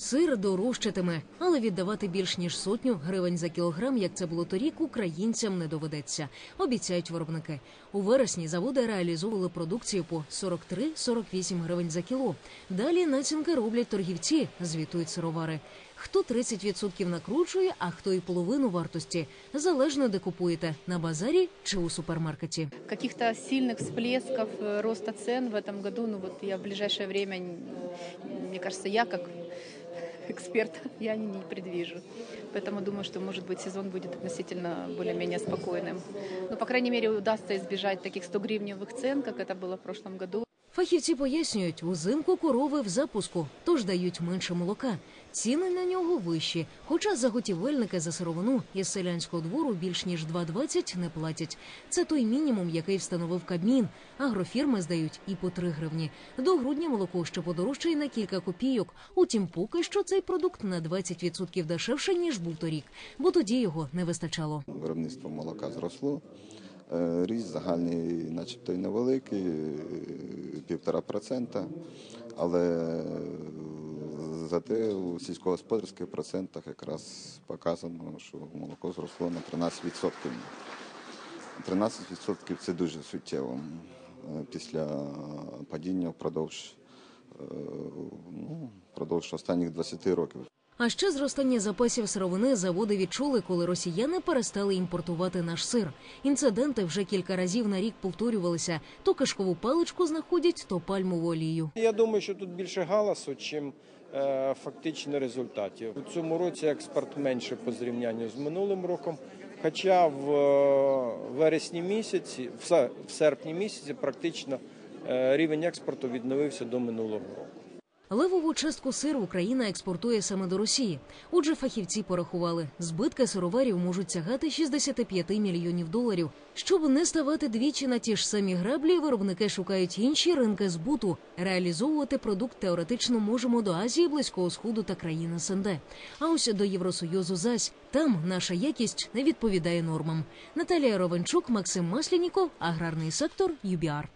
Сир дорожчатиме, але віддавати більш ніж сотню гривень за кілограм, як це було торік, українцям не доведеться. Обіцяють виробники. У вересні заводи реалізовували продукцію по 43-48 гривень за кіло. Далі націнки роблять торгівці, звітують сировари. Хто 30% накручує, а хто і половину вартості. Залежно де купуєте на базарі чи у супермаркеті. Каких-то сильных всплесков э, роста цен в этом году, ну вот я в ближайшее время, н- мне кажется, я как эксперт, я не предвижу. Поэтому думаю, что, может быть, сезон будет относительно более-менее спокойным. Но, по крайней мере, удастся избежать таких 100-гривневых цен, как это было в прошлом году. Фахівці пояснюють, узимку корови в запуску, тож дають менше молока. Ціни на нього вищі. Хоча заготівельники за сировину із селянського двору більш ніж 2,20 не платять. Це той мінімум, який встановив Кабмін. Агрофірми здають і по 3 гривні. До грудня молоко ще подорожчає на кілька копійок. Утім, поки що цей продукт на 20% дешевше ніж був торік, бо тоді його не вистачало. Виробництво молока зросло. Е, Ріст загальний, начебто, і невеликий, е, півтора процента, але зате у сільськогосподарських процентах якраз показано, що молоко зросло на 13%. 13% це дуже суттєво е, після падіння впродовж, ну, впродовж останніх 20 років. А ще зростання запасів сировини заводи відчули, коли росіяни перестали імпортувати наш сир. Інциденти вже кілька разів на рік повторювалися: то кишкову паличку знаходять, то пальмову олію. Я думаю, що тут більше галасу, чим е, фактично результатів. У цьому році експорт менше по зрівнянню з минулим роком. Хоча в е, вересні місяці, в серпні місяці, практично е, рівень експорту відновився до минулого року. Левову частку сиру Україна експортує саме до Росії. Отже, фахівці порахували, збитки сироварів можуть сягати 65 мільйонів доларів. Щоб не ставати двічі на ті ж самі граблі, виробники шукають інші ринки збуту. Реалізовувати продукт теоретично можемо до Азії, Близького Сходу та країн СНД. А ось до Євросоюзу зась там наша якість не відповідає нормам. Наталія Ровенчук, Максим Масляніков, аграрний сектор, ЮБІАР.